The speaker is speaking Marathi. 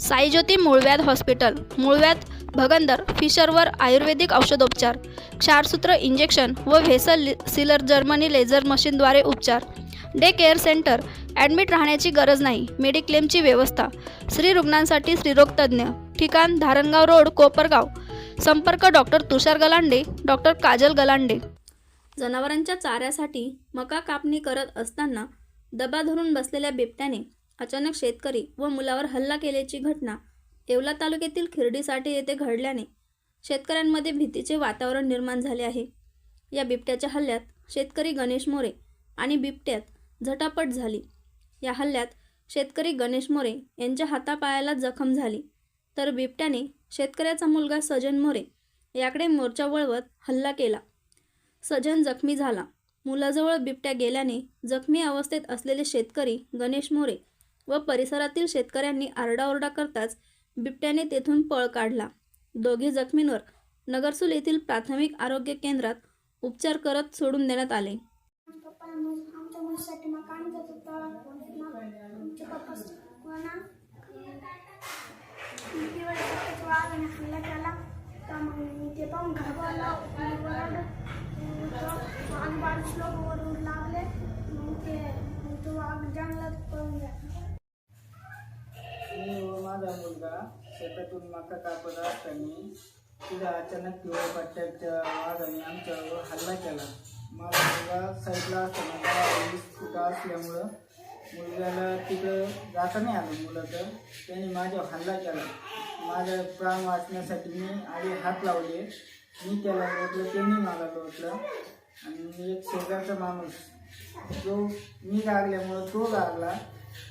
साईज्योती मूळव्याध हॉस्पिटल मूळव्याध भगंदर फिशरवर आयुर्वेदिक औषधोपचार क्षारसूत्र इंजेक्शन व व्हेसल सिलर जर्मनी लेझर मशीनद्वारे उपचार. डे केअर सेंटर ॲडमिट राहण्याची गरज नाही मेडिक्लेमची व्यवस्था. स्त्री रुग्णांसाठी स्त्रीरोग तज्ज्ञ. ठिकाण धारणगाव रोड कोपरगाव. संपर्क डॉक्टर तुषार गलांडे डॉक्टर काजल गलांडे. जनावरांच्या चाऱ्यासाठी मका कापणी करत असताना दबा धरून बसलेल्या बिबट्याने अचानक शेतकरी व मुलावर हल्ला केल्याची घटना येवला तालुक्यातील खिरडीसाठी येथे घडल्याने शेतकऱ्यांमध्ये भीतीचे वातावरण निर्माण झाले आहे. या बिबट्याच्या हल्ल्यात शेतकरी गणेश मोरे आणि बिबट्यात झटापट झाली. या हल्ल्यात शेतकरी गणेश मोरे यांच्या हातापायाला जखम झाली. तर बिबट्याने शेतकऱ्याचा मुलगा सजन मोरे याकडे मोर्चा वळवत हल्ला केला. सजन जखमी झाला. मुलाजवळ बिबट्या गेल्याने जखमी अवस्थेत असलेले शेतकरी गणेश मोरे व परिसरातील शेतकऱ्यांनी आरडाओरडा करताच बिबट्याने तेथून पळ काढला. दोघे जखमींवर नगरसूल येथील प्राथमिक आरोग्य केंद्रात उपचार करत सोडून देण्यात आले. पप्पा आमच्या मुलीसाठी मग आणत होता मग आमचे पप्पा कोणा दिवस वाघाने हल्ला केला तर मग मी ते पाहून घाबरला मग ओरडत वाघ बारीक लोक ओरडू लागले मग ते मग तो वाघ जंगलात पळून गेला मी व माझा मुलगा शेतातून मका कापत असताना तिथं अचानक पिवळ्या पट्ट्याच्या वाघाने आमच्यावर हल्ला केला. माझा मुलगा साईडला असताना दहा असल्यामुळं मुलग्याला तिथं जाता नाही आलं मुलं तर. त्यांनी माझ्यावर हल्ला केला. माझा प्राण वाचण्यासाठी मी आधी हात लावले. मी त्याला लोटलं त्यांनी मला लोटलं आणि एक शेजारचा माणूस. जो मी गागल्यामुळं तो गागला.